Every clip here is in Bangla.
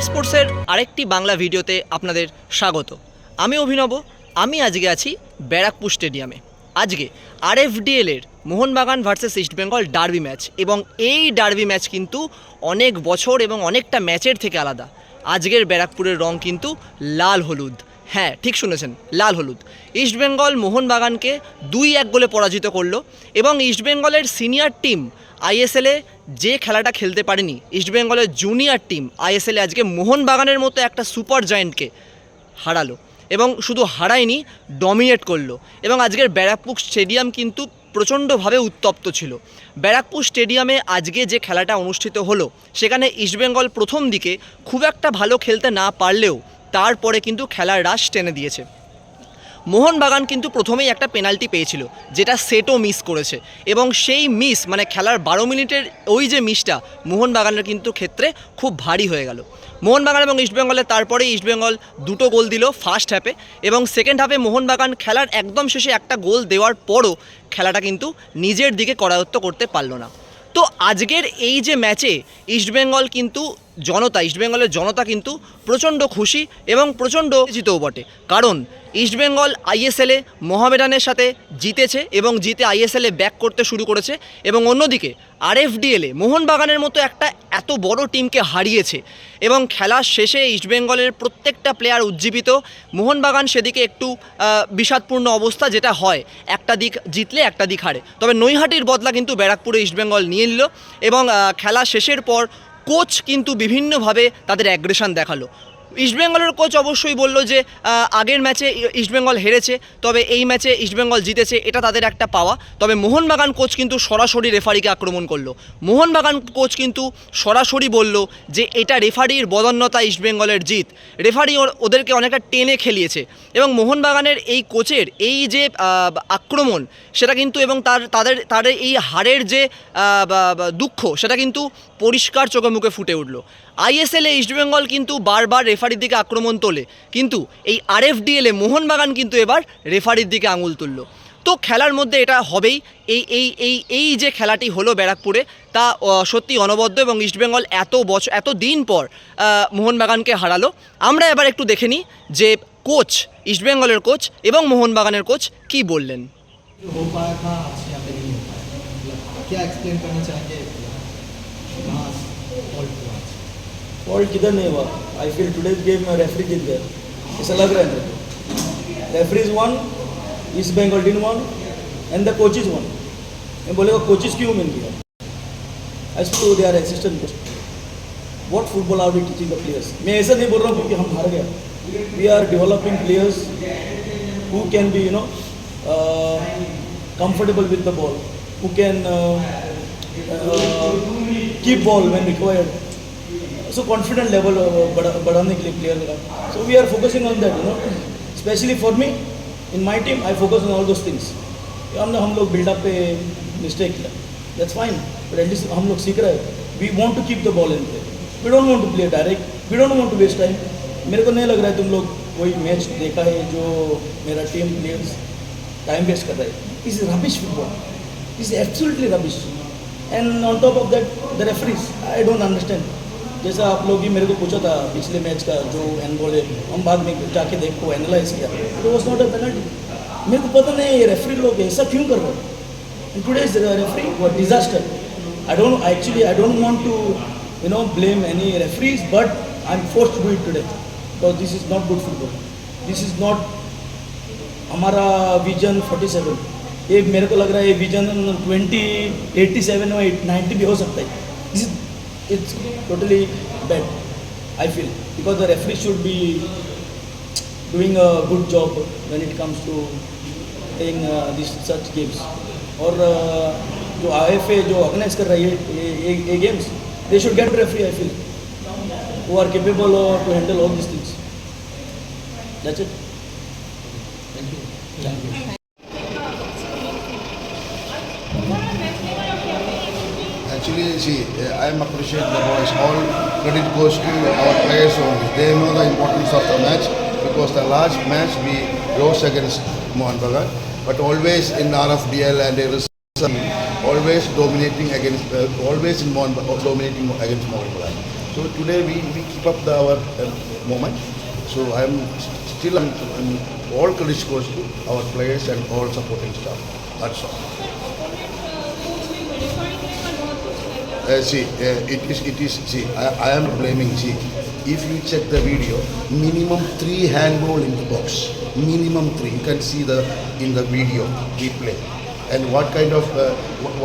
স্পোর্টসের আরেকটি বাংলা ভিডিওতে আপনাদের স্বাগত। আমি অভিনব, আমি আজকে আছি ব্যারাকপুর স্টেডিয়ামে। আজকে আরএফডিএলের Mohun Bagan versus East Bengal derby match এবং এই ডার্বি ম্যাচ কিন্তু অনেক বছর এবং অনেকটা ম্যাচের থেকে আলাদা। আজকের ব্যারাকপুরের রং কিন্তু লাল হলুদ। হ্যাঁ ঠিক শুনেছেন, লাল হলুদ। ইস্টবেঙ্গল মোহনবাগানকে দুই এক গোলে পরাজিত করল এবং ইস্টবেঙ্গলের সিনিয়র টিম আইএসএলে যে খেলাটা খেলতে পারেনি ইস্টবেঙ্গলের জুনিয়র টিম আইএসএলে আজকে মোহনবাগানের মতো একটা সুপার জয়েন্টকে হারালো এবং শুধু হারায়নি ডমিনেট করল এবং আজকের ব্যারাকপুর স্টেডিয়াম কিন্তু প্রচণ্ডভাবে উত্তপ্ত ছিল। ব্যারাকপুর স্টেডিয়ামে আজকে যে খেলাটা অনুষ্ঠিত হলো, সেখানে ইস্টবেঙ্গল প্রথম দিকে খুব একটা ভালো খেলতে না পারলেও তারপরে কিন্তু খেলার রাশ টেনে দিয়েছে। মোহনবাগান কিন্তু প্রথমেই একটা পেনাল্টি পেয়েছিল, যেটা সেটও মিস করেছে। এবং সেই মিস মানে খেলার বারো মিনিটের ওই যে মিসটা মোহনবাগানের কিন্তু ক্ষেত্রে খুব ভারী হয়ে গেল। মোহনবাগান এবং ইস্টবেঙ্গলের তারপরে ইস্টবেঙ্গল দুটো গোল দিল ফার্স্ট হাফে এবং সেকেন্ড হাফে মোহনবাগান খেলার একদম শেষে একটা গোল দেওয়ার পরও খেলাটা কিন্তু নিজের দিকে করায়ত্ত করতে পারল না। তো আজকের এই যে ম্যাচে ইস্টবেঙ্গল কিন্তু জনতা ইস্টবেঙ্গলের জনতা কিন্তু প্রচণ্ড খুশি এবং প্রচণ্ড জিতেও বটে। কারণ ইস্টবেঙ্গল আইএসএলে মোহামেডানের সাথে জিতেছে এবং জিতে আইএসএলে ব্যাক করতে শুরু করেছে এবং অন্যদিকে আরএফডিএলে মোহনবাগানের মতো একটা এত বড় টিমকে হারিয়েছে এবং খেলার শেষে ইস্টবেঙ্গলের প্রত্যেকটা প্লেয়ার উজ্জীবিত। মোহনবাগান সেদিকে একটু বিষাদপূর্ণ অবস্থা যেটা হয়, একটা দিক জিতলে একটা দিক হারে। তবে নৈহাটির বদলা কিন্তু ব্যারাকপুরে ইস্টবেঙ্গল নিয়ে নিল এবং খেলা শেষের পর কোচ কিন্তু বিভিন্নভাবে তাদের অ্যাগ্রেশন দেখাল। ইস্টবেঙ্গলের কোচ অবশ্যই বলল যে আগের ম্যাচে ইস্টবেঙ্গল হেরেছে, তবে এই ম্যাচে ইস্টবেঙ্গল জিতেছে, এটা তাদের একটা পাওয়া। তবে মোহনবাগান কোচ কিন্তু সরাসরি রেফারিকে আক্রমণ করল। মোহনবাগান কোচ কিন্তু সরাসরি বলল যে, এটা রেফারির বদন্যতা ইস্টবেঙ্গলের জিত। রেফারি ওদেরকে অনেকটা টেনে খেলিয়েছে। এবং মোহনবাগানের এই কোচের এই যে আক্রমণ, সেটা কিন্তু এবং তার, তাদের তাদের এই হারের যে দুঃখ, সেটা কিন্তু পরিষ্কার চোখে মুখে ফুটে উঠল। আইএসএলে ইস্টবেঙ্গল কিন্তু বারবার রেফারির দিকে আক্রমণ তোলে কিন্তু এই আরএফডিএলে মোহনবাগান কিন্তু এবার রেফারির দিকে আঙুল তুললো তো খেলার মধ্যে এটা হবেই এই এই এই এই যে খেলাটি হলো ব্যারাকপুরে তা আহ, সত্যি অনবদ্য এবং ইস্টবেঙ্গল এত বছর এত দিন পর আহ, মোহনবাগানকে হারালো আমরা এবার একটু দেখে নিই যে কোচ ইস্টবেঙ্গলের কোচ এবং মোহনবাগানের কোচ কি বললেন जो हो पाया था आज यहाँ पे नहीं हो पाया मतलब क्या एक्सप्लेन करना चाहेंगे फॉल्ट किधर नहीं हुआ? आई फील टुडेज गेम में रेफरी जीत गया। ऐसा लग रहा है मेरे referees won East Bengal didn't won and the coaches won मैं बोलेगा कोचिज क्यों मिल गया? I to they are assistant coach what football are we teaching the players मैं ऐसा नहीं बोल रहा हूँ क्योंकि हम हार गया we are developing players who can be you know the ball who can uh, uh, keep ball when required. Confident level uh, बढ़ाने के लिए प्लेयर का so we are focusing on that you know. Especially for me in my team I focus on all those things. हमने हम लोग बिल्डअप पे मिस्टेक किया। दैट्स फाइन बट एटलीस्ट हम लोग सीख रहे हैं। We want to keep the ball in play we don't want to play direct we don't want to waste time मेरे को नहीं लग रहा है तुम लोग कोई मैच देखा है जो मेरा टीम प्लेयर्स टाइम वेस्ट कर रहा है। Is rubbish football is absolutely rubbish and on top of that the referees I don't understand जैसा आप लोग ही मेरे को पूछा था पिछले मैच का जो एनबॉल है, हम बाद में जाके देखो एनालाइज किया। It was not a penalty मेरे को पता नहीं ये रेफरी लोग ऐसा क्यों कर रहे हैं। Today is referee what disaster I don't actually I don't want to you know blame any referees but I am force to do it today because this is not good football this is not हमारा विजन 47 ये मेरे को लग रहा है ये विजन 20 87 और 90 भी हो सकता है। this is it's totally bad I feel because the referee should be doing a good job when it comes to playing this such games और uh, जो आई एफ ए जो ऑर्गेनाइज कर रही है ये ये, ये games they should get referee I feel who are capable uh, to handle all these things that's it Actually, See, uh, I am appreciate the boys. All credit goes to our players only. They know the importance of the match because the last match we lost against Mohan Bagan, but always in RFDL and always dominating against, uh, always in Mohan, dominating against Mohan Bagan. So today we, we keep up the, our uh, moment. So I am still I'm, I'm all credit goes to our players and all supporting staff. That's all. Uh, see, uh, it is, it is, see, I, I am blaming, see, if you check the video, minimum three handball in the box. Minimum three. You can see the, in the video, replay. And what kind of, uh,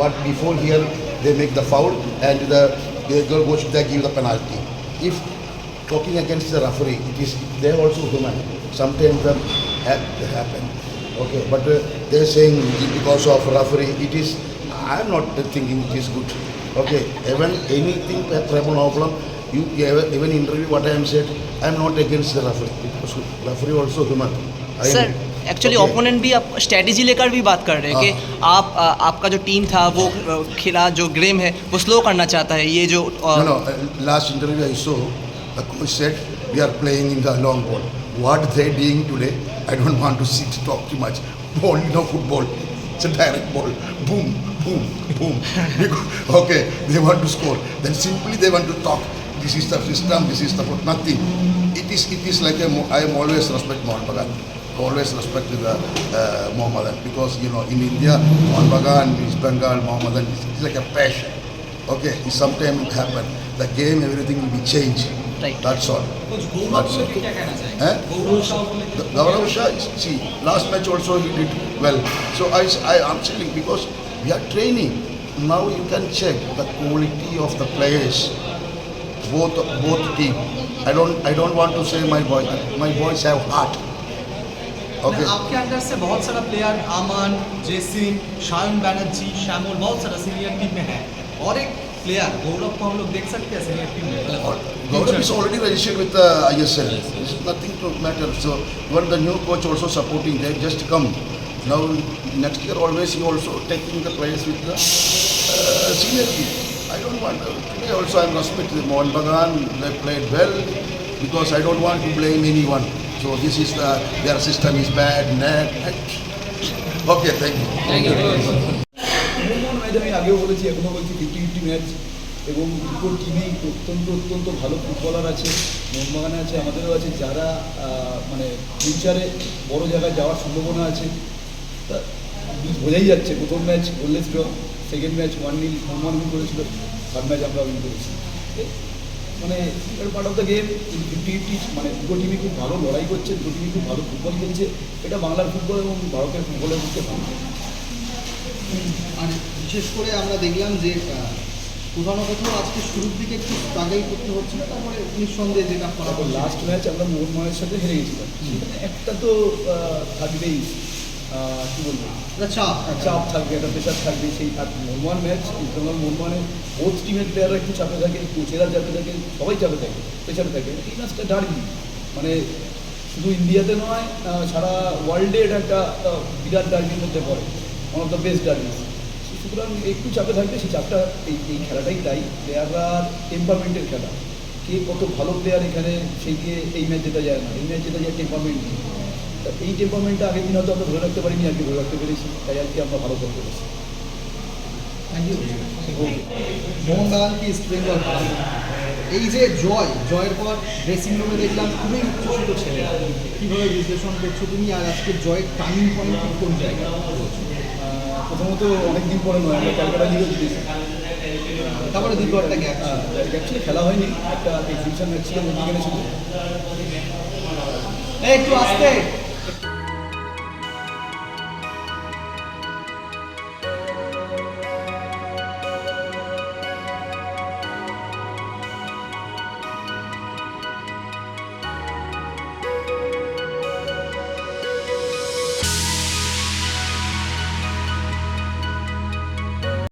what before here, they make the foul and the, the girl goes, they give the penalty. If talking against the referee, it is, they are also human. Sometimes have, happen. Okay, but uh, they're saying because of referee, it is, I'm not thinking it is good. Okay, even anything tribal problem, you even interview what I am said, I am not against the referee because referee also human. I Sir, actually opponent भी आप स्ट्रेटजी लेकर भी बात कर रहे हैं कि आप आ, आपका जो टीम था वो खिला जो गेम है वो स्लो करना चाहता है ये जो last interview I saw coach set we are playing in the long ball what they doing today I don't want to see talk too much only no football It's a direct ball. Boom, boom, boom. Okay, they want to score. Then simply they want to talk. This is the system. This is the. Nothing. It is. It is like a. I am always respect Mohan Bagan. Always respect the uh, Mohammedan because you know in India Mohan Bagan, East Bengal, Mohammedan. It's like a passion. Okay, it sometimes happen. The game, everything will be changed. That's all. That's all. Eh? Gaurav Shah, see, last match also he did well. So I, I am saying because we are training. Now you can check the quality of the players, both both team. I don't I don't want to say my boys. My boys have heart. Okay. आपके अंडर से बहुत सारा प्लेयर अमन जयसिंह शायन बैनर्जी श्यामोल बहुत सारा सीनियर टीम में है और एक प्लेयर गौरव को हम लोग देख सकते हैं सीनियर टीम में Gaurav is already registered with the ISL. It's nothing to matter. So even the new coach also supporting. They just come. Now next year always he also taking the players with the uh, senior team. I don't want. Today also I'm respecting Mohan Bagan. They played well because I don't want to blame anyone. So this is the their system is bad. Net. Okay, thank you. Mohun Bagan match আমি আগেও বলেছি এখনও বলছি ফিফটি ফিফটি ম্যাচ এবং দুটো টিমেই অত্যন্ত অত্যন্ত ভালো ফুটবলার আছে, মোহনবাগানে আছে, আমাদেরও আছে, যারা মানে ফিউচারে বড় জায়গায় যাওয়ার সম্ভাবনা আছে, তা বোঝাই যাচ্ছে, প্রথম match goalless draw second match one nil Mohun Bagan win করেছিল থার্ড ম্যাচ আমরা উইন করেছি মানে part of the game fifty fifty মানে দুটো টিমই খুব ভালো লড়াই করছে দুটো টিমই খুব ভালো ফুটবল খেলছে, এটা বাংলার ফুটবল এবং ভারতের ফুটবলের মধ্যে পার্থক্য। আর বিশেষ করে আমরা দেখলাম যে কোথাও কোথাও আজকে শুরুর দিকে একটু স্ট্রাগল করতে হচ্ছে না তারপরে নিঃসন্দেহে যেটা করা তারপর লাস্ট ম্যাচ আমরা মোহনবাগানের সাথে হেরে গেছিলাম। সেখানে একটা তো থাকবেই কি বলব? আচ্ছা চাপ থাকবে। একটা প্রেশার থাকবে সেই আর মোহনবাগান ম্যাচ ইস্টবেঙ্গল মোহনবাগানের বোথ টিমের প্লেয়াররা একটু চাপে থাকে কোচেরা চাপে থাকে সবাই চাপে থাকে প্রেশারে থাকে। এই ম্যাচটা ডার্বি মানে শুধু ইন্ডিয়াতে নয় সারা ওয়ার্ল্ডে এটা একটা বিরাট ডার্বির মধ্যে পড়ে। One of the best derby সুতরাং একটু চাপে থাকবে সেই চাপটা এই এই খেলাটাই তাই প্লেয়াররা টেম্পারমেন্টের খেলা। কে কত ভালো প্লেয়ার এখানে সেই দিয়ে এই ম্যাচ জেতা যায় না। এই ম্যাচ জেতা যায় টেম্পারমেন্ট দিয়ে তা এই টেম্পারমেন্টটা আগের দিন হয়তো আমরা ধরে রাখতে পারিনি আজকে ধরে রাখতে পেরেছি। তাই আর কি আমরা ভালো করতে পেরেছি ইউ ইস্ট বেঙ্গল এই যে জয় জয়ের পর ড্রেসিং রুমে দেখলাম খুবই উচ্ছ্বসিত ছেলে। কীভাবে বিশ্লেষণ করছ তুমি? আর আজকের জয়ের টার্নিং পয়েন্ট কোন জায়গায়? আহ, প্রথমত অনেকদিন পরে নয় আমরা ক্যালকাটা লিগেও জিতেছি তারপরে দীর্ঘ একটা গ্যাপ অ্যাকচুয়ালি খেলা হয়নি একটা এক্সিবিশন ম্যাচ ছিল শুধু একটু আসতে।